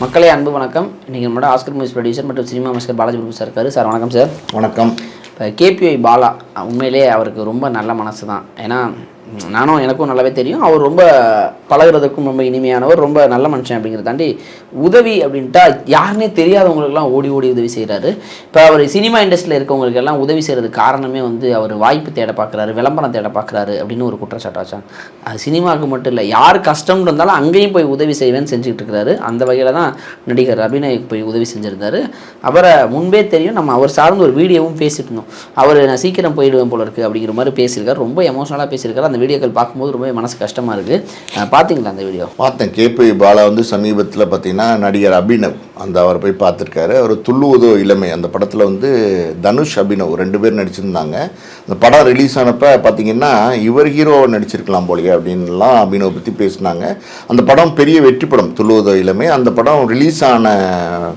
மக்களே அன்பு வணக்கம். இன்றைக்கி நம்மளோட ஆஸ்கர் மூவிஸ் ப்ரொடியூசர் மற்றும் cinema master Balaji Prabhu sir இருக்காரு. சார் வணக்கம் சார் வணக்கம். இப்போ கேபிஐ பாலா உண்மையிலேயே அவருக்கு ரொம்ப நல்ல மனசு தான். ஏன்னா நானும் எனக்கும் நல்லாவே தெரியும். அவர் ரொம்ப பழகுறதுக்கும் ரொம்ப இனிமையானவர் ரொம்ப நல்ல மனுஷன் அப்படிங்கிறத தாண்டி உதவி அப்படின்ட்டா யாருன்னே தெரியாதவங்களுக்குலாம் ஓடி ஓடி உதவி செய்கிறாரு இப்போ அவர் சினிமா இண்டஸ்ட்ரியில் இருக்கவங்களுக்கு எல்லாம் உதவி செய்கிறதுக்கு காரணமே வந்து அவர் வாய்ப்பு தேட பார்க்குறாரு விளம்பரம் தேட பார்க்குறாரு அப்படின்னு ஒரு குற்றச்சாட்டு வச்சாங்க அது சினிமாவுக்கு மட்டும் இல்லை யார் கஷ்டம் இருந்தாலும் அங்கேயும் போய் உதவி செய்வேன்னு செஞ்சுக்கிட்டு இருக்கிறாரு. அந்த வகையில் தான் நடிகர் அபிநய்க்கு போய் உதவி செஞ்சுருந்தாரு. அவரை முன்பே தெரியும் நம்ம அவர் சார்ந்த ஒரு வீடியோவும் பேசிட்டு இருந்தோம். அவர் நான் சீக்கிரம் போயிடுவேன் போல இருக்குது அப்படிங்கிற மாதிரி பேசியிருக்காரு. ரொம்ப எமோஷனலாக பேசியிருக்காரு. அந்த வீடியோக்கள் பார்க்கும்போது ரொம்ப மனசு கஷ்டமாக இருக்குது பார்த்தீங்களா அந்த வீடியோ? பார்த்தேன். கேபி பாலா வந்து சமீபத்தில் பார்த்தீங்கன்னா நடிகர் அபினவ் அந்த அவர் போய் பார்த்துருக்காரு. அவர் துள்ளுவதோ இளமை. அந்த படத்தில் வந்து தனுஷ் அபினவ் ரெண்டு பேர் நடிச்சிருந்தாங்க. அந்த படம் ரிலீஸ் ஆனப்போ பார்த்தீங்கன்னா இவர் ஹீரோ நடிச்சிருக்கலாம் போலயே அப்படின்லாம் அபினவ் பற்றி பேசினாங்க. அந்த படம் பெரிய வெற்றி படம் துள்ளுவதோ இளமை. அந்த படம் ரிலீஸ் ஆன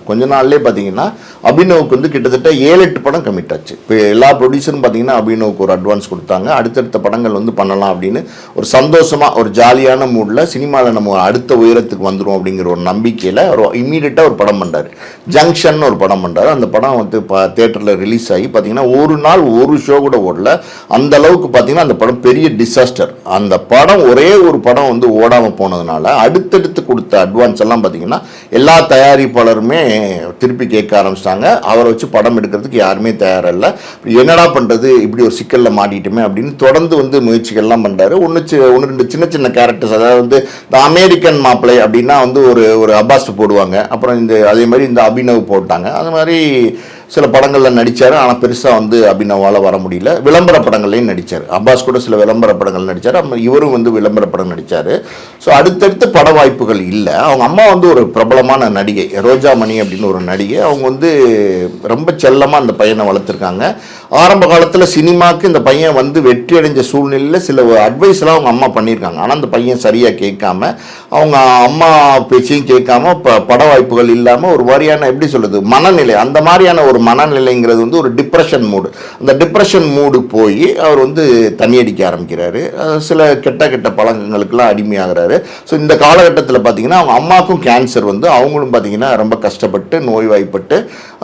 கொஞ்ச நாள்லேயே பார்த்தீங்கன்னா அபினவுக்கு வந்து கிட்டத்தட்ட ஏழு எட்டு படம் கமிட் ஆச்சு. இப்போ எல்லா ப்ரொடியூசரும் பார்த்தீங்கன்னா அபினவுக்கு ஒரு அட்வான்ஸ் கொடுத்தாங்க. அடுத்தடுத்த படங்கள் வந்து பண்ணலாம் அப்படின்னு ஒரு சந்தோஷமாக ஒரு ஜாலியான மூடில் சினிமாவில் நம்ம அடுத்த உயரத்துக்கு வந்துடும் அப்படிங்கிற ஒரு நம்பிக்கையில் ஒரு இம்மீடியட்டாக ஒரு படம் பண்ணுறாரு ஜங்ஷன் ஒரு படம் பண்ணுறாரு அந்த படம் வந்து இப்போ தேட்டரில் ரிலீஸ் ஆகி பார்த்திங்கன்னா ஒரு நாள் ஒரு ஷோ கூட ஓடல. அந்த அளவுக்கு பார்த்திங்கன்னா அந்த படம் பெரிய டிசாஸ்டர் அந்த படம் ஒரே ஒரு படம் வந்து ஓடாமல் போனதுனால அடுத்தடுத்து கொடுத்த அட்வான்ஸ் எல்லாம் பார்த்தீங்கன்னா எல்லா தயாரிப்பாளருமே திருப்பி கேட்க ஆரம்பிச்சிட்டாங்க. அவரை வச்சு படம் எடுக்கிறதுக்கு யாருமே தயாரில்லை என்னடா பண்ணுறது இப்படி ஒரு சிக்கலில் மாட்டிட்டுமே அப்படின்னு தொடர்ந்து வந்து முயற்சிகள்லாம் பண்ணுறாரு ஒன்று ஒன்று ரெண்டு சின்ன சின்ன கேரக்டர்ஸ் அதாவது வந்து இந்த அமெரிக்கன் மாப்பிள்ளை அப்படின்னா வந்து ஒரு ஒரு அபாஸ் போடுவாங்க. அப்புறம் இந்த அதே மாதிரி இந்த அபினவ் போட்டாங்க. அது மாதிரி சில படங்களில் நடித்தார் ஆனால் பெருசாக வந்து அபினவால் வர முடியல. விளம்பர படங்கள்லையும் நடித்தார் அப்பாஸ் கூட சில விளம்பர படங்கள் நடித்தார் இவரும் வந்து விளம்பர படம் நடித்தார் ஸோ அடுத்தடுத்து பட வாய்ப்புகள் இல்லை. அவங்க அம்மா வந்து ஒரு பிரபலமான நடிகை. ரோஜாமணி அப்படின்னு ஒரு நடிகை. அவங்க வந்து ரொம்ப செல்லமாக அந்த பையனை வளர்த்துருக்காங்க. ஆரம்ப காலத்தில் சினிமாவுக்கு இந்த பையன் வந்து வெற்றி அடைஞ்ச சூழ்நிலையில் சில அட்வைஸ்லாம் அவங்க அம்மா பண்ணியிருக்காங்க. ஆனால் அந்த பையன் சரியாக கேட்காம அவங்க அம்மா பேச்சையும் கேட்காம ப பட வாய்ப்புகள் இல்லாமல் ஒரு மாதிரியான எப்படி சொல்கிறது மனநிலை. அந்த மாதிரியான ஒரு மனநிலைங்கிறது வந்து ஒரு டிப்ரெஷன் மூடு அந்த டிப்ரெஷன் மூடு போய் அவர் வந்து தண்ணி அடிக்க ஆரம்பிக்கிறாரு. சில கெட்ட கெட்ட பழக்கங்களுக்கெல்லாம் அடிமையாகிறாரு. ஸோ இந்த காலகட்டத்தில் பார்த்தீங்கன்னா அவங்க அம்மாவுக்கும் கேன்சர் வந்து அவங்களும் பார்த்தீங்கன்னா ரொம்ப கஷ்டப்பட்டு நோய்வாய்ப்பட்டு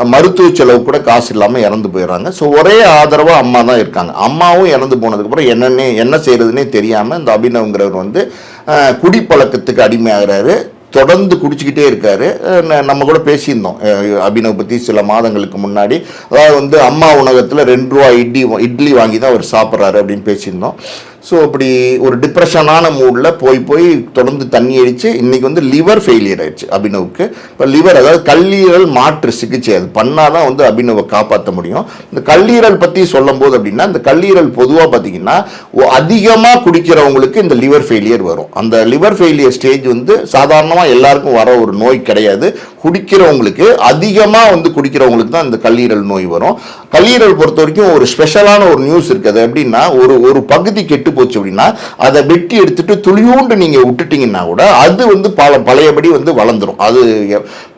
மருத்துவ செலவு கூட காசு இல்லாமல் இறந்து போயிடுறாங்க. ஸோ ஒரே ஆதரவாக அம்மா தான் இருக்காங்க. அம்மாவும் இறந்து போனதுக்கப்புறம் என்னென்ன என்ன செய்கிறதுனே தெரியாமல் இந்த அபினவ்ங்கிறவர் வந்து குடிப்பழக்கத்துக்கு அடிமையாகிறாரு. தொடர்ந்து குடிச்சிக்கிட்டே இருக்காரு. ந- நம்ம கூட பேசியிருந்தோம். அஹ் அபினவ் பற்றி சில மாதங்களுக்கு முன்னாடி. அதாவது வந்து அம்மா உணவகத்தில் ரெண்டு ரூபா இட்லி இட்லி வாங்கி தான் அவர் சாப்பிட்றாரு அப்படின்னு பேசியிருந்தோம். ஸோ அப்படி ஒரு டிப்ரெஷனான மூடில் போய் போய் தொடர்ந்து தண்ணி அடித்து இன்றைக்கி வந்து லிவர் ஃபெயிலியர் ஆயிடுச்சு அபினவுக்கு. இப்போ லிவர் அதாவது கல்லீரல் மாற்று சிகிச்சை அது பண்ணால் தான் வந்து அபினவை காப்பாற்ற முடியும். இந்த கல்லீரல் பற்றி சொல்லும்போது அப்படின்னா இந்த கல்லீரல் பொதுவாக பார்த்தீங்கன்னா அதிகமாக குடிக்கிறவங்களுக்கு இந்த லிவர் ஃபெயிலியர் வரும். அந்த லிவர் ஃபெயிலியர் ஸ்டேஜ் வந்து சாதாரணமாக எல்லாருக்கும் வர ஒரு நோய் கிடையாது. குடிக்கிறவங்களுக்கு அதிகமாக வந்து குடிக்கிறவங்களுக்கு தான் இந்த கல்லீரல் நோய் வரும். கல்லீரல் பொறுத்த வரைக்கும் ஒரு ஸ்பெஷலான ஒரு நியூஸ் இருக்குது. அப்படின்னா ஒரு ஒரு பகுதி கெட்டு போச்சு அப்படின்னா அதை வெட்டி எடுத்துட்டு துளியூண்டு நீங்கள் விட்டுட்டீங்கன்னா கூட அது வந்து பல பழையபடி வந்து வளர்ந்துரும். அது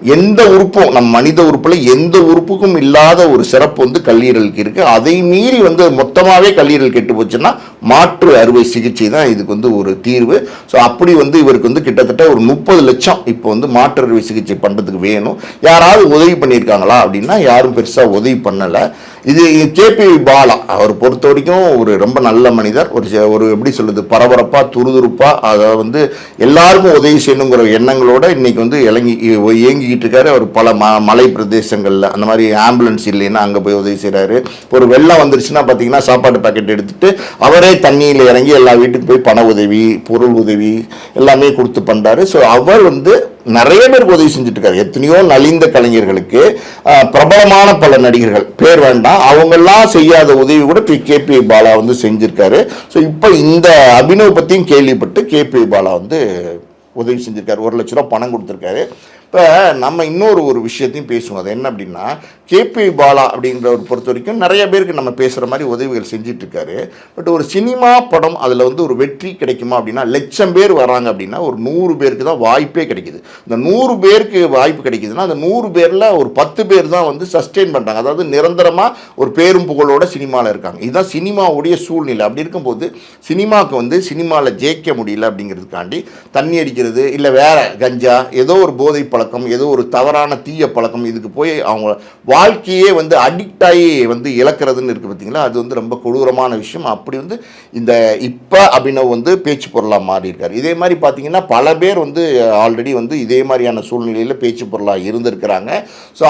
எந்த உறுப்பும் நம் மனித உறுப்பில் எந்த உறுப்புக்கும் இல்லாத ஒரு சிறப்பு வந்து கல்லீரலுக்கு இருக்குது அதை மீறி வந்து மொத்தமாகவே கல்லீரல் கெட்டு போச்சுன்னா மாற்று அறுவை சிகிச்சை தான் இதுக்கு வந்து ஒரு தீர்வு. ஸோ அப்படி வந்து இவருக்கு வந்து கிட்டத்தட்ட ஒரு முப்பது லட்சம் இப்போ வந்து மாற்று அறுவை சிகிச்சை பண்ணுறதுக்கு வேணும். யாராவது உதவி பண்ணியிருக்காங்களா அப்படின்னா யாரும் பெருசாக உதவி பண்ணலை. இது கேபி பாலா அவர் பொறுத்த வரைக்கும் ஒரு ரொம்ப நல்ல மனிதர். ஒரு ஒரு எப்படி சொல்லுது பரபரப்பாக துருதுருப்பாக அதை வந்து எல்லாருக்கும் உதவி செய்யணுங்கிற எண்ணங்களோட இன்னைக்கு வந்து இறங்கி இயங்கிக்கிட்டு இருக்காரு. அவர் பல ம மலை பிரதேசங்களில் அந்த மாதிரி ஆம்புலன்ஸ் இல்லைன்னா அங்கே போய் உதவி செய்கிறாரு ஒரு வெள்ளம் வந்துருச்சுன்னா பார்த்தீங்கன்னா சாப்பாடு பாக்கெட் எடுத்துட்டு அவரே தண்ணியில் இறங்கி எல்லா வீட்டுக்கு போய் பண உதவி பொருள் உதவி எல்லாமே கொடுத்து பண்ணுறாரு ஸோ அவர் வந்து நிறைய பேருக்கு உதவி செஞ்சுட்டு எத்தனையோ நலிந்த கலைஞர்களுக்கு பிரபலமான பல நடிகர்கள் பேர் வேண்டாம். அவங்கெல்லாம் செய்யாத உதவி கூட பி கேபி பாலா வந்து செஞ்சுருக்காரு. ஸோ இப்போ இந்த அபினவ் பற்றியும் கேள்விப்பட்டு கேபி பாலா வந்து உதவி செஞ்சுருக்காரு. ஒரு லட்ச ரூபா பணம் கொடுத்துருக்காரு. இப்போ நம்ம இன்னொரு ஒரு விஷயத்தையும் பேசுவோம் அது என்ன அப்படின்னா கேபி பாலா அப்படிங்கிறவர் பொறுத்த வரைக்கும் நிறைய பேருக்கு நம்ம பேசுகிற மாதிரி உதவிகள் செஞ்சிட்ருக்காரு. பட் ஒரு சினிமா படம் அதில் வந்து ஒரு வெற்றி கிடைக்குமா அப்படின்னா லட்சம் பேர் வராங்க அப்படின்னா ஒரு நூறு பேருக்கு தான் வாய்ப்பே கிடைக்குது. இந்த நூறு பேருக்கு வாய்ப்பு கிடைக்குதுன்னா அந்த நூறு பேரில் ஒரு பத்து பேர் தான் வந்து சஸ்டெயின் பண்ணுறாங்க அதாவது நிரந்தரமாக ஒரு பேரும் புகழோட சினிமாவில் இருக்காங்க. இதுதான் சினிமாவுடைய சூழ்நிலை. அப்படி இருக்கும்போது சினிமாவுக்கு வந்து சினிமாவில் ஜெயிக்க முடியல அப்படிங்கிறதுக்காண்டி தண்ணி அடிக்கிறது இல்லை வேற கஞ்சா ஏதோ ஒரு போதை பழக்கம் ஏதோ ஒரு தவறான தீய பழக்கம் இதுக்கு போய் அவங்க வாழ்க்கையே வந்து அடிக்ட் ஆகி வந்து இழக்கிறதுன்னு இருக்குது பார்த்தீங்களா அது வந்து ரொம்ப கொடூரமான விஷயம். அப்படி வந்து இந்த இப்போ அபினவ் வந்து பேச்சு பொருளாக மாறி இதே மாதிரி பார்த்தீங்கன்னா பல பேர் வந்து ஆல்ரெடி வந்து இதே மாதிரியான சூழ்நிலையில் பேச்சு பொருளாக இருந்திருக்கிறாங்க. ஸோ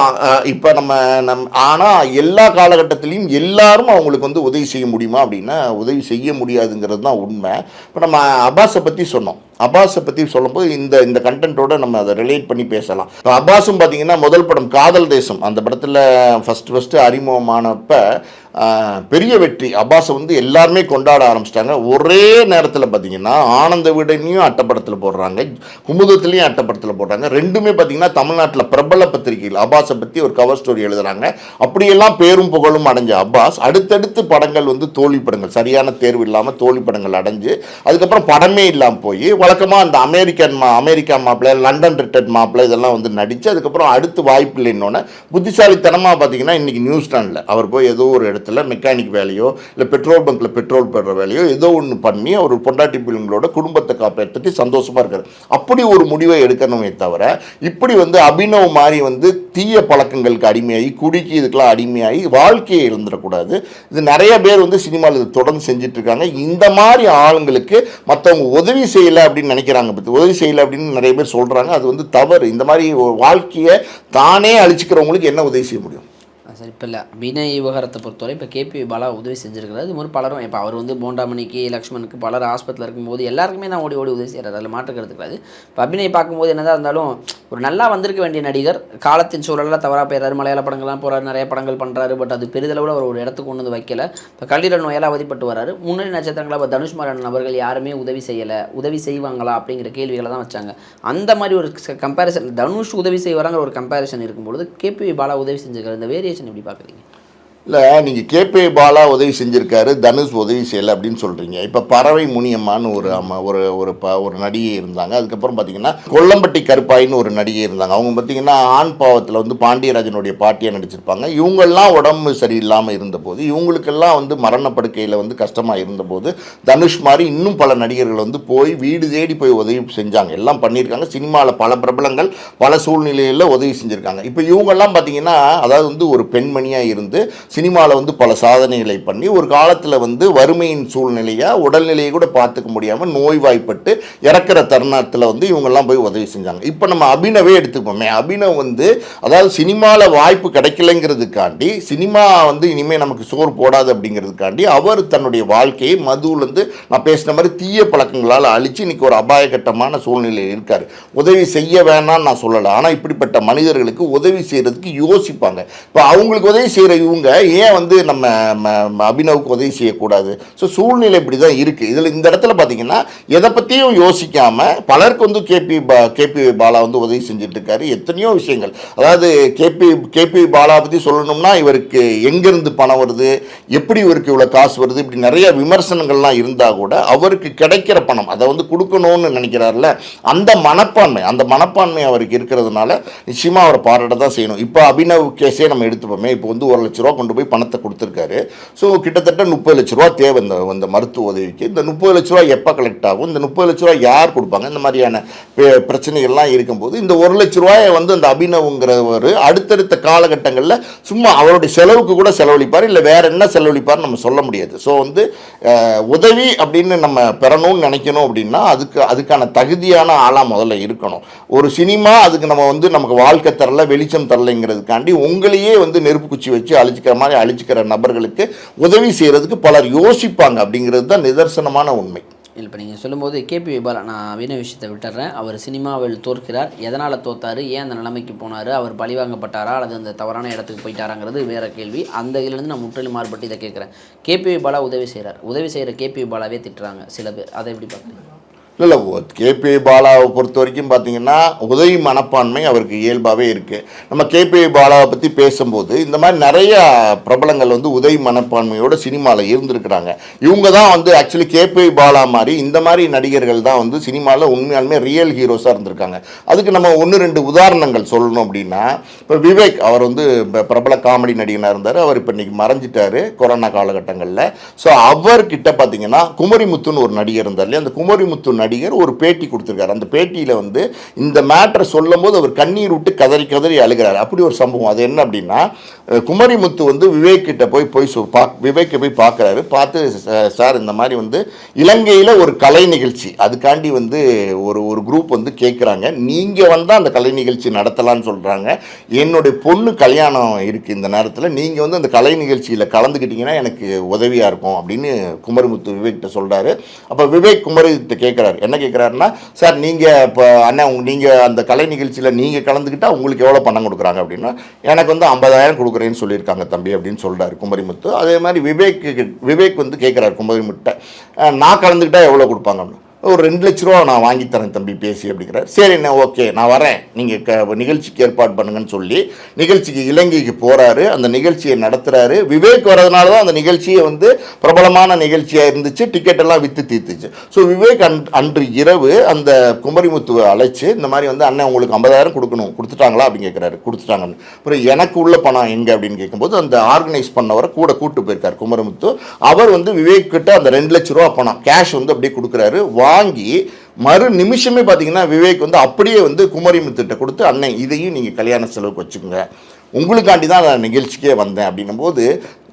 இப்போ நம்ம நம் ஆனால் எல்லா காலகட்டத்திலையும் எல்லாரும் அவங்களுக்கு வந்து உதவி செய்ய முடியுமா அப்படின்னா உதவி செய்ய முடியாதுங்கிறது தான் உண்மை. இப்போ நம்ம அபாஸை பற்றி சொன்னோம். அபாஸை பற்றி சொல்லும்போது இந்த இந்த கண்டென்ட்டோட நம்ம அதை ரிலேட் பண்ணி பேசலாம். இப்போ அப்பாஸும் பார்த்தீங்கன்னா முதல் படம் காதல் தேசம். அந்த படத்தில் ஃபஸ்ட்டு ஃபஸ்ட்டு அறிமுகமானப்போ பெரிய வெற்றி. அப்பாஸை வந்து எல்லாருமே கொண்டாட ஆரம்பிச்சிட்டாங்க. ஒரே நேரத்தில் பார்த்தீங்கன்னா ஆனந்த விடனையும் அட்டப்படத்தில் போடுறாங்க. குமுதத்துலேயும் அட்டப்படத்தில் போடுறாங்க. ரெண்டுமே பார்த்தீங்கன்னா தமிழ்நாட்டில் பிரபல பத்திரிகையில் அப்பாஸை பற்றி ஒரு கவர் ஸ்டோரி எழுதுறாங்க. அப்படியெல்லாம் பேரும் புகழும் அடைஞ்ச அப்பாஸ் அடுத்தடுத்து படங்கள் வந்து தோல்வி படங்கள் சரியான தேர்வு இல்லாமல் தோல்வி படங்கள் அடைஞ்சு அதுக்கப்புறம் படமே இல்லாமல் போய் வழக்கமாக அந்த அமெரிக்கன் மா அமெரிக்கா மாப்பிள்ளை லண்டன் ரிட்டர்ட் மாப்பிள்ளை இதெல்லாம் வந்து நடித்து அதுக்கப்புறம் அடுத்து வாய்ப்பு இல்லைன்னொன்னே புத்திசாலித்தனமாக பார்த்தீங்கன்னா இன்றைக்கி நியூஸ்லாண்டில் அவர் போய் ஏதோ ஒரு இடத்துல மெக்கானிக் வேலையோ இல்லை பெட்ரோல் பங்க்கில் பெட்ரோல் போடுற வேலையோ ஏதோ ஒன்று பண்ணி அவர் பொண்டாட்டி பிள்ளைங்களோட குடும்பத்தை காப்பாற்றிட்டு சந்தோஷமாக இருக்கார். அப்படி ஒரு முடிவை எடுக்கணுமே தவிர இப்படி வந்து அபினவ் மாதிரி வந்து தீய பழக்கங்களுக்கு அடிமையாகி குடிக்கு இதுக்கெல்லாம் அடிமையாகி வாழ்க்கையை இழந்துடக்கூடாது. இது நிறைய பேர் வந்து சினிமாவில் இது தொடர்ந்து செஞ்சுட்டு இருக்காங்க இந்த மாதிரி ஆளுங்களுக்கு மற்றவங்க உதவி செய்யலை அப்படின்னு நினைக்கிறாங்க பற்றி உதவி செய்யலை அப்படின்னு நிறைய பேர் சொல்கிறாங்க அது வந்து தவறு. இந்த மாதிரி வாழ்க்கையை தானே அழிச்சிக்கிறவங்களுக்கு என்ன உதவி செய்ய முடியும்? இப்போ இல்லை. வினய் விவகாரத்தை பொறுத்தவரை இப்போ கேபி பாலா உதவி செஞ்சிருக்கிறாரு. இது மாதிரி பலரும் இப்போ அவர் வந்து போண்டாமணிக்கு லக்ஷ்மணுக்கு பலர் ஹாஸ்பிட்டலில் இருக்கும்போது எல்லாருக்குமே தான் ஓடி ஓடி உதவி செய்கிறார் அதில் மாற்றம் கருத்து கிடையாது. இப்போ அபிநய் பார்க்கும்போது என்னதான் இருந்தாலும் ஒரு நல்லா வந்திருக்க வேண்டிய நடிகர் காலத்தின் சூழலில் தவறாக போயிடுறாரு மலையாள படங்கள்லாம் போகிறாரு நிறைய படங்கள் பண்ணுறாரு பட் அது பெரிதளவில் அவர் ஒரு இடத்துக்கு கொண்டு வந்து வைக்கல. இப்போ கல்லீரல் நோயால் அவதிப்பட்டு வராரு முன்னணி நட்சத்திரங்களாக இப்போ தனுஷ் மாதிரியான நபர்கள் யாருமே உதவி செய்யலை. உதவி செய்வாங்களா அப்படிங்கிற கேள்விகளை தான் வச்சாங்க. அந்த மாதிரி ஒரு கம்பேரிசன் தனுஷ் உதவி செய்வாராங்கிற ஒரு கம்பேரிசன் இருக்கும்பொழுது கேபி பாலா உதவி செஞ்சுருக்காரு. இந்த வேரியேஷன் எப்படி பார்க்குறீங்க இல்லை நீங்கள் கேபே பாலா உதவி செஞ்சுருக்காரு தனுஷ் உதவி செய்யலை அப்படின்னு சொல்கிறீங்க இப்போ பறவை முனியம்மான்னு ஒரு அம்மா ஒரு ஒரு ப ஒரு நடிகை இருந்தாங்க. அதுக்கப்புறம் பார்த்தீங்கன்னா கொல்லம்பட்டி கருப்பாயின்னு ஒரு நடிகை இருந்தாங்க. அவங்க பார்த்தீங்கன்னா ஆண் பாவத்தில் வந்து பாண்டியராஜனுடைய பாட்டியாக நடிச்சிருப்பாங்க. இவங்கெல்லாம் உடம்பு சரியில்லாமல் இருந்தபோது இவங்களுக்கெல்லாம் வந்து மரணப்படுக்கையில் வந்து கஷ்டமாக இருந்தபோது தனுஷ் மாதிரி இன்னும் பல நடிகர்கள் வந்து போய் வீடு தேடி போய் உதவி செஞ்சாங்க. எல்லாம் பண்ணியிருக்காங்க. சினிமாவில் பல பிரபலங்கள் பல சூழ்நிலையில் உதவி செஞ்சுருக்காங்க. இப்போ இவங்கெல்லாம் பார்த்தீங்கன்னா அதாவது வந்து ஒரு பெண்மணியாக இருந்து சினிமாவில் வந்து பல சாதனைகளை பண்ணி ஒரு காலத்தில் வந்து வறுமையின் சூழ்நிலையாக உடல்நிலையை கூட பார்த்துக்க முடியாமல் நோய்வாய்ப்பட்டு இறக்குற தருணத்தில் வந்து இவங்கெல்லாம் போய் உதவி செஞ்சாங்க. இப்போ நம்ம அபினவே எடுத்துப்போமே அபினவ் வந்து அதாவது சினிமாவில் வாய்ப்பு கிடைக்கலங்கிறதுக்காண்டி சினிமா வந்து இனிமேல் நமக்கு சோறு போடாது அப்படிங்கிறதுக்காண்டி அவர் தன்னுடைய வாழ்க்கையை மதுவிலேருந்து நான் பேசின மாதிரி தீய பழக்கங்களால் அழித்து இன்னைக்கு ஒரு அபாயகட்டமான சூழ்நிலையில் இருக்கார். உதவி செய்ய வேணாம்னு நான் சொல்லலை. ஆனால் இப்படிப்பட்ட மனிதர்களுக்கு உதவி செய்கிறதுக்கு யோசிப்பாங்க. இப்போ அவங்களுக்கு உதவி செய்கிற இவங்க ஏன் வந்து நம்ம ம- அபினவுக்கு உதவி செய்யக்கூடாது? ஸோ சூழ்நிலை இப்படி தான் இருக்குது இதில் இந்த இடத்துல பார்த்தீங்கன்னா எதை பற்றியும் யோசிக்காமல் பலருக்கு வந்து கேபி பா கேபி பாலா வந்து உதவி செஞ்சுட்டு இருக்காரு எத்தனையோ விஷயங்கள். அதாவது கேபி கேபி பாலா பற்றி சொல்லணும்னா இவருக்கு எங்கேருந்து பணம் வருது? எப்படி இவருக்கு இவ்வளோ காசு வருது? இப்படி நிறைய விமர்சனங்கள்லாம் இருந்தால் கூட அவருக்கு கிடைக்கிற பணம் அதை வந்து கொடுக்கணும்னு நினைக்கிறார்ல அந்த மனப்பான்மை அந்த மனப்பான்மை அவருக்கு இருக்கிறதுனால நிச்சயமாக அவரை பாராட்ட தான் செய்யணும். இப்போ அபினவ் கேஸே நம்ம எடுத்துப்போமே. இப்போ வந்து ஒரு லட்ச ரூபா கொண்டு போய் பணத்தை கொடுத்துருக்காரு. ஸோ கிட்டத்தட்ட முப்பது லட்ச ரூபா தேவை இந்த இந்த மருத்துவ உதவிக்கு. இந்த முப்பது லட்ச ரூபா எப்போ கலெக்ட் ஆகும்? இந்த முப்பது லட்ச ரூபா யார் கொடுப்பாங்க? இந்த மாதிரியான பிரச்சனைகள்லாம் இருக்கும்போது இந்த ஒரு லட்ச ரூபாயை வந்து அந்த அபினவுங்கிறவர் அடுத்தடுத்த காலகட்டங்களில் சும்மா அவருடைய செலவுக்கு கூட செலவழிப்பார் இல்லை வேற என்ன செலவழிப்பார் நம்ம சொல்ல முடியாது. ஸோ வந்து உதவி அப்படின்னு நம்ம பெறணும்னு நினைக்கணும் அப்படின்னா அதுக்கு அதுக்கான தகுதியான ஆளாக முதல்ல இருக்கணும். ஒரு சினிமா அதுக்கு நம்ம வந்து நமக்கு வாழ்க்கை தரல வெளிச்சம் தரலைங்கிறதுக்காண்டி உங்களையே வந்து நெருப்பு குச்சி வச்சு அழிச்சிக்கிற மாதிரி அழிச்சிக்கிற நபர்களுக்கு உதவி செய்கிறதுக்கு பலர் யோசிப்பாங்க அப்படிங்கிறது தான் நிதர்சனமான உண்மை. இல்லை இப்போ நீங்கள் சொல்லும்போது கேபி பாலா நான் வீண விஷயத்தை விட்டுறேன். அவர் சினிமாவில் தோற்கிறார். எதனால் தோத்தார்? ஏன் அந்த நிலைமைக்கு போனார்? அவர் பழிவாங்கப்பட்டாரா அல்லது அந்த தவறான இடத்துக்கு போயிட்டாராங்கிறது வேறு கேள்வி. அந்த இதுலேருந்து நான் முற்றிலும் மாறுபட்டு இதை கேட்குறேன். கேபி விபாலா உதவி செய்கிறார் உதவி செய்கிற கேபி பாலாவே திட்டுறாங்க சில பேர். அதை எப்படி பார்க்குறீங்க? இல்லை இல்லை கேபி பாலாவை பொறுத்த வரைக்கும் பார்த்தீங்கன்னா உதவி மனப்பான்மை அவருக்கு இயல்பாகவே இருக்குது நம்ம கேபி பாலாவை பற்றி பேசும்போது இந்த மாதிரி நிறைய பிரபலங்கள் வந்து உதவி மனப்பான்மையோட சினிமாவில் இருந்திருக்கிறாங்க. இவங்க தான் வந்து ஆக்சுவலி கேபி பாலா மாதிரி இந்த மாதிரி நடிகர்கள் தான் வந்து சினிமாவில் உண்மையாலுமே ரியல் ஹீரோஸாக இருந்திருக்காங்க. அதுக்கு நம்ம ஒன்று ரெண்டு உதாரணங்கள் சொல்லணும் அப்படின்னா இப்போ விவேக் அவர் வந்து பிரபல காமெடி நடிகனாக இருந்தார். அவர் இப்போ இன்றைக்கி மறைஞ்சிட்டாரு கொரோனா காலகட்டங்களில். ஸோ அவர்கிட்ட பார்த்தீங்கன்னா குமரிமுத்துன்னு ஒரு நடிகர் இருந்தார் இல்லையா அந்த குமரிமுத்து நடிகர் ஒரு பேட்டி கொடுத்துருக்காரு. அந்த பேட்டியில் வந்து இந்த மேட்டரை சொல்லும் போது அவர் கண்ணீர் விட்டு கதறி கதறி அழுகிறார். அப்படி ஒரு சம்பவம். அது என்ன அப்படின்னா குமரிமுத்து வந்து விவேக் கிட்ட போய் போய் சொ- பா விவேக்கை போய் பார்க்குறாரு. பார்த்து சார் இந்த மாதிரி வந்து இலங்கையில் ஒரு கலை நிகழ்ச்சி. அதுக்காண்டி வந்து ஒரு ஒரு குரூப் வந்து கேட்குறாங்க நீங்கள் வந்தால் அந்த கலை நிகழ்ச்சி நடத்தலான்னு சொல்கிறாங்க என்னுடைய பொண்ணு கல்யாணம் இருக்குது இந்த நேரத்தில். நீங்கள் வந்து அந்த கலை நிகழ்ச்சியில் கலந்துக்கிட்டிங்கன்னா எனக்கு உதவியாக இருக்கும். அப்படின்னு குமரிமுத்து விவேக்கிட்ட சொல்கிறாரு அப்போ விவேக் குமரிகிட்ட கேட்குறாரு என்ன கேட்குறாருன்னா சார் நீங்கள் இப்போ அண்ணன் நீங்கள் அந்த கலை நிகழ்ச்சியில் நீங்கள் கலந்துக்கிட்டால் உங்களுக்கு எவ்வளோ பணம் கொடுக்குறாங்க? அப்படின்னா. எனக்கு வந்து ஐம்பதாயிரம் கொடுக்குறேன்னு சொல்லியிருக்காங்க தம்பி அப்படின்னு சொல்கிறாரு குமரிமுத்து. அதே மாதிரி விவேக் விவேக் வந்து கேட்குறாரு குமரிமுத்தை நான் கலந்துக்கிட்டால் எவ்வளோ கொடுப்பாங்க? அப்படின்னு. ஒரு ரெண்டு லட்ச ரூபா நான் வாங்கித்தரேன் தம்பி பேசி அப்படிங்கிறார். சரி என்ன ஓகே நான் வரேன். நீங்கள் க நிகழ்ச்சிக்கு ஏற்பாடு பண்ணுங்கன்னு சொல்லி நிகழ்ச்சிக்கு இலங்கைக்கு போகிறாரு அந்த நிகழ்ச்சியை நடத்துகிறாரு விவேக் வரதுனால தான் அந்த நிகழ்ச்சியை வந்து பிரபலமான நிகழ்ச்சியாக இருந்துச்சு. டிக்கெட் எல்லாம் விற்று தீர்த்துச்சு. ஸோ விவேக் அன் அன்று இரவு அந்த குமரிமுத்துவை அழைச்சி இந்த மாதிரி வந்து அண்ணன் உங்களுக்கு ஐம்பதாயிரம் கொடுக்கணும். கொடுத்துட்டாங்களா? அப்படின்னு கேட்குறாரு கொடுத்துட்டாங்க அப்புறம் எனக்கு உள்ள பணம் எங்கே அப்படின்னு கேட்கும்போது அந்த ஆர்கனைஸ் பண்ணவரை கூட கூட்டு போயிருக்கார் குமரிமுத்து. அவர் வந்து விவேக் கிட்ட அந்த ரெண்டு லட்ச ரூபா பணம் கேஷ் வந்து அப்படியே கொடுக்குறாரு. வா வாங்கி மறு நிமிஷமே பார்த்தீங்கன்னா விவேக் வந்து அப்படியே வந்து குமரிமுத்துகிட்ட கொடுத்து அண்ணன் இதையும் நீங்கள் கல்யாண செலவுக்கு வச்சுக்கோங்க. உங்களுக்காண்டி தான் நான் நிகழ்ச்சிக்கே வந்தேன். அப்படின்னும் போது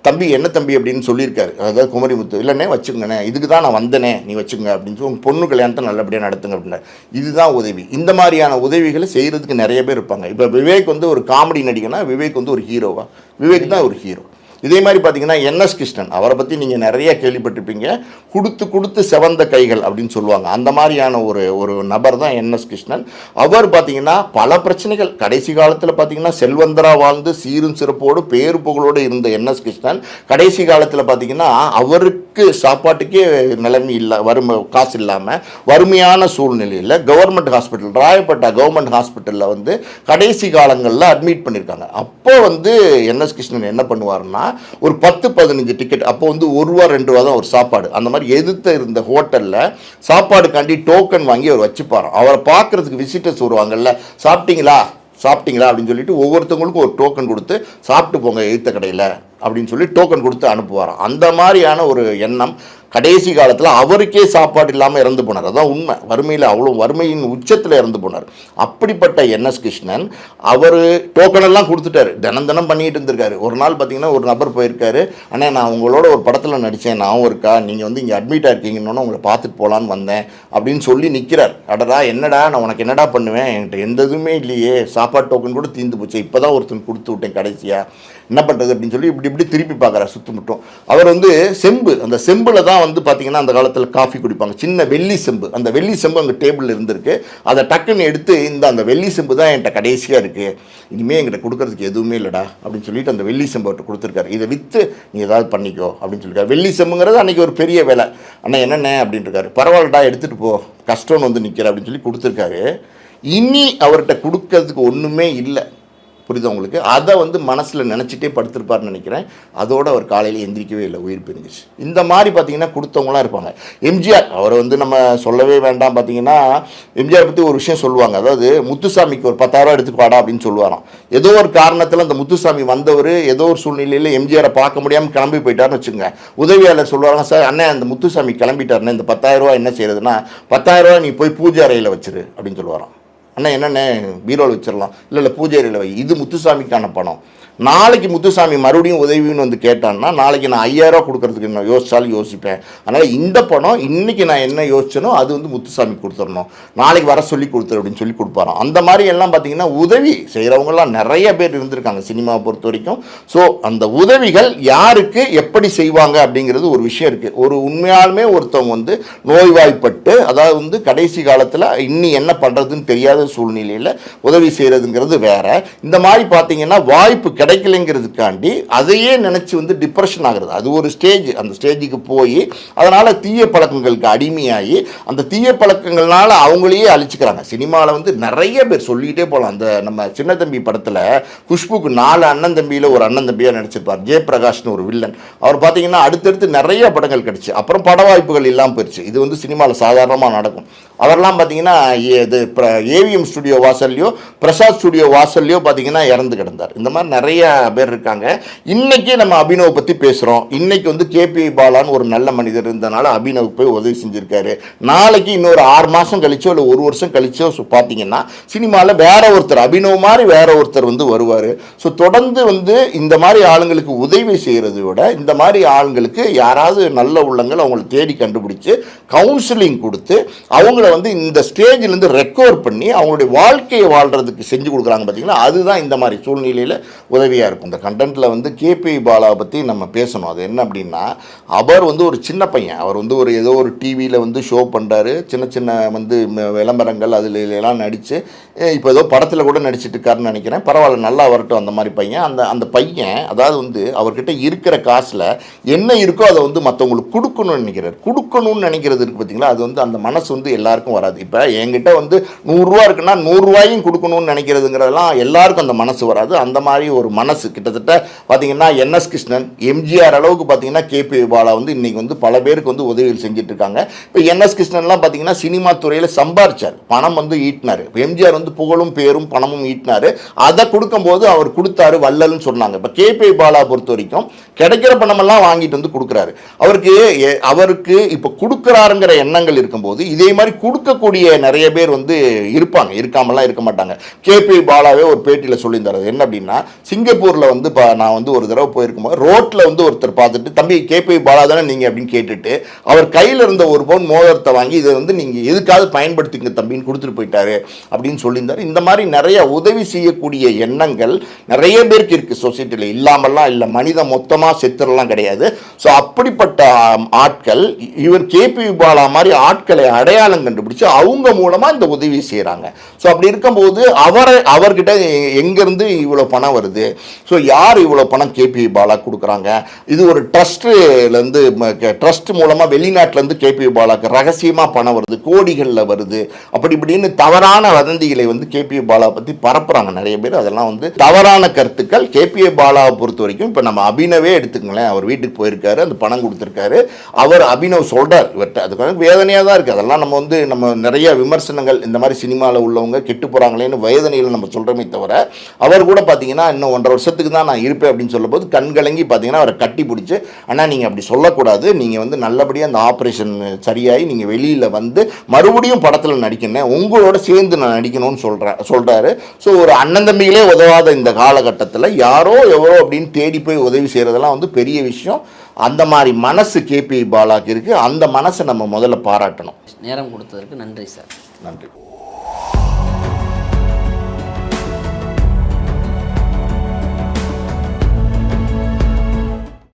தம்பி என்ன தம்பி? அப்படின்னு சொல்லியிருக்காரு. அதாவது குமரிமுத்து இல்லைண்ணே வச்சுக்கோங்கண்ணே. இதுக்கு தான் நான் வந்தனே. நீ வச்சுக்கோங்க. அப்படின்னு சொல்லி உங்கள் பொண்ணு கல்யாணத்தை நல்லபடியாக நடத்துங்க அப்படின்னா இதுதான் உதவி. இந்த மாதிரியான உதவிகளை செய்கிறதுக்கு நிறைய பேர் இருப்பாங்க. இப்போ விவேக் வந்து ஒரு காமெடி நடிகனா விவேக் வந்து ஒரு ஹீரோவா விவேக் தான் ஒரு ஹீரோ இதே மாதிரி பார்த்தீங்கன்னா என்எஸ் கிருஷ்ணன் அவரை பற்றி நீங்கள் நிறைய கேள்விப்பட்டிருப்பீங்க. கொடுத்து கொடுத்து செவந்த கைகள் அப்படின்னு சொல்லுவாங்க. அந்த மாதிரியான ஒரு ஒரு நபர் தான் என்எஸ் கிருஷ்ணன். அவர் பார்த்தீங்கன்னா பல பிரச்சனைகள். கடைசி காலத்தில் பார்த்தீங்கன்னா செல்வந்தரா வாழ்ந்து சீரும் சிறப்போடு பேரு புகழோடு இருந்த என்எஸ் கிருஷ்ணன். கடைசி காலத்தில் பார்த்தீங்கன்னா அவருக்கு சாப்பாட்டுக்கே நிலைமை இல்லை வறுமை காசு இல்லாமல் வறுமையான சூழ்நிலையில் கவர்மெண்ட் ஹாஸ்பிட்டல் ராயப்பேட்டா கவர்மெண்ட் ஹாஸ்பிட்டலில் வந்து கடைசி காலங்களில் அட்மிட் பண்ணியிருக்காங்க அப்போ வந்து என்எஸ் கிருஷ்ணன் என்ன பண்ணுவார்னா ஒரு பத்து பதினஞ்சு டிக்கெட் அப்போ வந்து ஒரு ரூபா ரெண்டு ரூபா தான் ஒரு சாப்பாடு. அந்த மாதிரி எதிர்த்து இருந்த ஹோட்டலில் சாப்பாடுக்காண்டி டோக்கன் வாங்கி அவர் வச்சுப்பார் அவரை பார்க்கறதுக்கு விசிட்டர்ஸ் வருவாங்கல்ல சாப்பிட்டீங்களா? சாப்பிட்டீங்களா அப்படின்னு சொல்லிட்டு ஒவ்வொருத்தவங்களுக்கும் ஒரு டோக்கன் கொடுத்து சாப்பிட்டு போங்க எழுத்த கடையில் அப்படின்னு சொல்லி டோக்கன் கொடுத்து அனுப்புவாராம். அந்த மாதிரியான ஒரு எண்ணம் கடைசி காலத்தில் அவருக்கே சாப்பாடு இல்லாமல் இறந்து போனார். அதான் உண்மை. வறுமையில் அவ்வளோ வறுமையின் உச்சத்தில் இறந்து போனார். அப்படிப்பட்ட என்எஸ் கிருஷ்ணன் அவர் டோக்கனெல்லாம் கொடுத்துட்டாரு. தினம் தினம் பண்ணிட்டு இருந்திருக்காரு. ஒரு நாள் பார்த்தீங்கன்னா ஒரு நபர் போயிருக்காரு. ஆனால் நான் உங்களோட ஒரு படத்தில் நடித்தேன் நான் இருக்கா? நீங்கள் வந்து இங்கே அட்மிட் ஆகிருக்கீங்கன்னு உங்களை பார்த்துட்டு போகலான்னு வந்தேன் அப்படின்னு சொல்லி நிற்கிறார் அடடா என்னடா? நான் உனக்கு என்னடா பண்ணுவேன்? என்கிட்ட எந்த இதுவுமே இல்லையே. சாப்பாடு டோக்கன் கூட தீர்ந்து போச்சு. இப்போ தான் ஒருத்தன் கொடுத்து விட்டேன் கடைசியாக என்ன பண்ணுறது அப்படின்னு சொல்லி இப்படி இப்படி திருப்பி பார்க்குறாரு சுற்றுமுட்டும் அவர் வந்து செம்பு அந்த செம்பில் தான் வந்து பார்த்தீங்கன்னா அந்த காலத்தில் காஃபி குடிப்பாங்க. சின்ன வெள்ளி செம்பு. அந்த வெள்ளி செம்பு அங்கே டேபிளில் இருந்திருக்கு. அதை டக்குன்னு எடுத்து இந்த அந்த வெள்ளி செம்பு தான் என்கிட்ட கடைசியாக இருக்குது இனிமேல் என்கிட்ட கொடுக்கறதுக்கு எதுவுமே இல்லைடா அப்படின்னு சொல்லிட்டு அந்த வெள்ளி செம்பு அவர்கிட்ட கொடுத்துருக்காரு. இதை விற்று நீ ஏதாவது பண்ணிக்கோ அப்படின்னு சொல்லியிருக்காரு வெள்ளி செம்புங்கிறது அன்றைக்கி ஒரு பெரிய வேலை. அண்ணா என்னென்ன அப்படின்னு இருக்காரு. பரவாயில்லடா எடுத்துகிட்டு போ. கஷ்டம்னு வந்து நிற்கிற அப்படின்னு சொல்லி கொடுத்துருக்காரு. இனி அவர்கிட்ட கொடுக்கறதுக்கு ஒன்றுமே இல்லை. புரியுதா உங்களுக்கு அதை வந்து மனசில் நினச்சிட்டே படுத்திருப்பார்னு நினைக்கிறேன். அதோடு அவர் காலையில் எந்திரிக்கவே இல்லை. உயிர் பிரிஞ்சிச்சு இந்த மாதிரி பார்த்தீங்கன்னா கொடுத்தவங்களாம் இருப்பாங்க. எம்ஜிஆர் அவரை வந்து நம்ம சொல்லவே வேண்டாம் பார்த்தீங்கன்னா எம்ஜிஆர் பற்றி ஒரு விஷயம் சொல்லுவாங்க. அதாவது முத்துசாமிக்கு ஒரு பத்தாயிரம் எடுத்துப்பாடா அப்படின்னு சொல்லுவாராம். ஏதோ ஒரு காரணத்தில் அந்த முத்துசாமி வந்தவர் ஏதோ ஒரு சூழ்நிலையில் எம்ஜிஆரை பார்க்க முடியாமல் கிளம்பி போயிட்டாருன்னு வச்சுங்க உதவியாளர் சொல்லுவாங்க சார் அண்ணன் அந்த முத்துசாமி கிளம்பிட்டாருன்னு இந்த பத்தாயிரம் என்ன செய்யறதுன்னா பத்தாயிரம் ரூபாய் நீ போய் பூஜை அறையில் வச்சிரு. அப்படின்னு சொல்லுவாராம். அண்ணா என்னண்ணே? பீரோவில் வச்சிடலாம். இல்லை இல்லை பூஜை அறையில் வை. இது முத்துசாமிக்கான பணம். நாளைக்கு முத்துசாமி மறுபடியும் உதவின்னு வந்து கேட்டான்னா நாளைக்கு நான் ஐயாயிரம் ரூபா கொடுக்கறதுக்கு நான் யோசிச்சாலும் யோசிப்பேன். அதனால் இந்த பணம் இன்றைக்கி நான் என்ன யோசிச்சனோ அது வந்து முத்துசாமி கொடுத்துடணும். நாளைக்கு வர சொல்லி கொடுத்துரு அப்படின்னு சொல்லி கொடுப்பாராம். அந்த மாதிரி எல்லாம் பார்த்தீங்கன்னா உதவி செய்கிறவங்கலாம் நிறைய பேர் இருந்திருக்காங்க சினிமாவை பொறுத்த வரைக்கும். ஸோ அந்த உதவிகள் யாருக்கு எப்படி செய்வாங்க அப்படிங்கிறது ஒரு விஷயம் இருக்குது ஒரு உண்மையாலுமே ஒருத்தவங்க வந்து நோய்வாய்ப்பட்டு அதாவது வந்து கடைசி காலத்தில் இன்னி என்ன பண்ணுறதுன்னு தெரியாத சூழ்நிலையில் உதவி செய்கிறதுங்கிறது வேற. இந்த மாதிரி பார்த்தீங்கன்னா வாய்ப்பு கிடைக்கலைங்கிறதுக்காண்டி அதையே நினச்சி வந்து டிப்ரெஷன் ஆகிறது. அது ஒரு ஸ்டேஜ் அந்த ஸ்டேஜுக்கு போய் அதனால் தீய பழக்கங்களுக்கு அடிமையாகி அந்த தீய பழக்கங்கள்னால அவங்களையே அழிச்சுக்கிறாங்க. சினிமாவில் வந்து நிறைய பேர் சொல்லிக்கிட்டே போகலாம் அந்த நம்ம சின்ன தம்பி படத்தில் குஷ்புக்கு நாலு அண்ணன் தம்பியில் ஒரு அண்ணன் தம்பியாக நடிச்சிருப்பார். ஜெயபிரகாஷ்னு ஒரு வில்லன் அவர் பார்த்தீங்கன்னா அடுத்தடுத்து நிறைய படங்கள் கிடச்சி. அப்புறம் பட வாய்ப்புகள் இல்லாமல் போயிடுச்சு இது வந்து சினிமாவில் சாதாரணமாக நடக்கும். அவர்லாம் பார்த்தீங்கன்னா இது ஏவிஎம் ஸ்டுடியோ வாசல்லையோ பிரசாத் ஸ்டுடியோ வாசல்லையோ பார்த்தீங்கன்னா இறந்து கிடந்தார். இந்த மாதிரி நிறைய பேர் இருக்காங்க. இன்றைக்கே நம்ம அபினவ் பற்றி பேசுகிறோம் இன்றைக்கி வந்து கேபி பாலான்னு ஒரு நல்ல மனிதர் இருந்தனால அபினவ் போய் உதவி செஞ்சுருக்காரு. நாளைக்கு இன்னொரு ஆறு மாதம் கழிச்சோ இல்லை ஒரு வருஷம் கழிச்சோ பார்த்தீங்கன்னா சினிமாவில் வேற ஒருத்தர் அபினவ் மாதிரி வேற ஒருத்தர் வந்து வருவார். ஸோ தொடர்ந்து வந்து இந்த மாதிரி ஆளுங்களுக்கு உதவி செய்கிறத விட இந்த மாதிரி ஆளுங்களுக்கு யாராவது நல்ல உள்ளங்கள் அவங்களை தேடி கண்டுபிடிச்சு கவுன்சிலிங் கொடுத்து அவங்க அவங்கள வந்து இந்த ஸ்டேஜ்லேருந்து ரெக்கவர் பண்ணி அவங்களுடைய வாழ்க்கையை வாழ்கிறதுக்கு செஞ்சு கொடுக்குறாங்க பார்த்தீங்களா அதுதான் இந்த மாதிரி சூழ்நிலையில் உதவியாக இருக்கும். இந்த கண்டென்ட்டில் வந்து கேபி பாலாவை பற்றி நம்ம பேசணும். அது என்ன அப்படின்னா அவர் வந்து ஒரு சின்ன பையன். அவர் வந்து ஒரு ஏதோ ஒரு டிவியில் வந்து ஷோ பண்ணுறாரு சின்ன சின்ன வந்து விளம்பரங்கள் அதில் எல்லாம் நடித்து இப்போ ஏதோ படத்தில் கூட நடிச்சிட்டு இருக்காருன்னு நினைக்கிறேன். பரவாயில்ல நல்லா வரட்டும் அந்த மாதிரி பையன். அந்த அந்த பையன் அதாவது வந்து அவர்கிட்ட இருக்கிற காசில் என்ன இருக்கோ அதை வந்து மற்றவங்களுக்கு கொடுக்கணும்னு நினைக்கிறார். கொடுக்கணும்னு நினைக்கிறது இருக்குது பார்த்தீங்களா அது வந்து அந்த மனசு வந்து எல்லாருக்கும் வராது. இப்போ என்கிட்ட வந்து நூறுரூவா இருக்குன்னா நூறுரூவாயும் கொடுக்கணும்னு நினைக்கிறதுங்கிறதெல்லாம் எல்லாருக்கும் அந்த மனசு வராது. அந்த மாதிரி ஒரு மனசு கிட்டத்தட்ட பார்த்தீங்கன்னா என்எஸ் கிருஷ்ணன் எம்ஜிஆர் அளவுக்கு பார்த்தீங்கன்னா கேபி பாலா வந்து இன்றைக்கி வந்து பல பேருக்கு வந்து உதவிகள் செஞ்சுட்டு இருக்காங்க இப்போ என்எஸ் கிருஷ்ணன்லாம் பார்த்தீங்கன்னா சினிமா துறையில் சம்பாரிச்சார். பணம் வந்து ஈட்டினார். எம்ஜிஆர் வந்து புகழும் பேரும் பணமும் ஈட்டினார். அதை கொடுக்கும்போது அவர் கொடுத்தாரு வள்ளல்னு சொன்னாங்க. இப்போ கேபி பாலா பொறுத்த வரைக்கும் கிடைக்கிற பணமெல்லாம் வாங்கிட்டு வந்து கொடுக்குறாரு. அவருக்கு அவருக்கு இப்போ கொடுக்குறாருங்கிற எண்ணங்கள் இருக்கும்போது இதே மாதிரி கொடுக்கக்கூடிய நிறைய பேர் வந்து இருப்பாங்க. இருக்காமலாம் இருக்க மாட்டாங்க. கேபி பாலாவே ஒரு பேட்டியில் சொல்லியிருந்தார். என்ன அப்படின்னா சிங்கப்பூரில் வந்து பா நான் வந்து ஒரு தடவை போயிருக்கும்போது ரோட்டில் வந்து ஒருத்தர் பார்த்துட்டு தம்பி கேபி பாலா தானே நீங்கள் அப்படின்னு கேட்டுட்டு அவர் கையில் இருந்த ஒரு பவுன் மோதிரத்தை வாங்கி இதை வந்து நீங்கள் எதுக்காவது பயன்படுத்திங்க தம்பின்னு கொடுத்துட்டு போயிட்டாரு. அப்படின்னு சொல்லியிருந்தார். இந்த மாதிரி நிறைய உதவி செய்யக்கூடிய எண்ணங்கள் நிறைய பேருக்கு இருக்குது சொசைட்டியில் இல்லாமல்லாம் இல்லை. மனிதன் மொத்தமாக செத்துறலாம் கிடையாது. ஸோ அப்படிப்பட்ட ஆட்கள் இவர் கேபி பாலா மாதிரி ஆட்களை அடையாளங்கள் கண்டுபிடிச்சு அவங்க மூலமாக இந்த உதவி செய்கிறாங்க ஸோ அப்படி இருக்கும்போது அவரை அவர்கிட்ட எங்கேருந்து இவ்வளோ பணம் வருது? ஸோ யார் இவ்வளோ பணம் கேபி பாலா கொடுக்குறாங்க? இது ஒரு ட்ரஸ்ட்லேருந்து ட்ரஸ்ட் மூலமாக வெளிநாட்டிலேருந்து கேபி பாலாக்கு ரகசியமாக பணம் வருது கோடிகளில் வருது. அப்படி இப்படின்னு தவறான வதந்திகளை வந்து கேபி பாலா பற்றி பரப்புகிறாங்க நிறைய பேர். அதெல்லாம் வந்து தவறான கருத்துக்கள். கேபிஏ பாலாவை பொறுத்த வரைக்கும் இப்போ நம்ம அபினவே எடுத்துக்கங்களேன். அவர் வீட்டுக்கு போயிருக்காரு அந்த பணம் கொடுத்துருக்காரு. அவர் அபினவ் சொல்கிறார் இவர்கிட்ட. அது வேதனையாக தான் இருக்குது அதெல்லாம் நம்ம வந்து நம்ம நிறைய விமர்சனங்கள் இந்த மாதிரி சினிமாவில் உள்ளவங்க கெட்டு போகிறாங்களேன்னு வயதனையில் நம்ம சொல்கிறோமே தவிர அவர் கூட பார்த்தீங்கன்னா இன்னும் ஒன்றரை வருஷத்துக்கு தான் நான் இருப்பேன் அப்படின்னு சொல்லும்போது கண்கலங்கி பார்த்தீங்கன்னா அவரை கட்டி பிடிச்சி ஆனால் நீங்கள் அப்படி சொல்லக்கூடாது. நீங்கள் வந்து நல்லபடியாக அந்த ஆப்ரேஷன் சரியாகி நீங்கள் வெளியில் வந்து மறுபடியும் படத்தில் நடிக்கணும் உங்களோட சேர்ந்து நான் நடிக்கணும்னு சொல்கிறேன் சொல்கிறாரு ஸோ ஒரு அண்ணன் தம்பிகளே உதவாத இந்த காலகட்டத்தில் யாரோ எவரோ அப்படின்னு தேடி போய் உதவி செய்கிறதெல்லாம் வந்து பெரிய விஷயம். அந்த மாதிரி மனசு கேபி பாலாக்கு இருக்குது அந்த மனசை நம்ம முதல்ல பாராட்டணும். நேரம் கொடுத்ததற்கு நன்றி சார். நன்றி.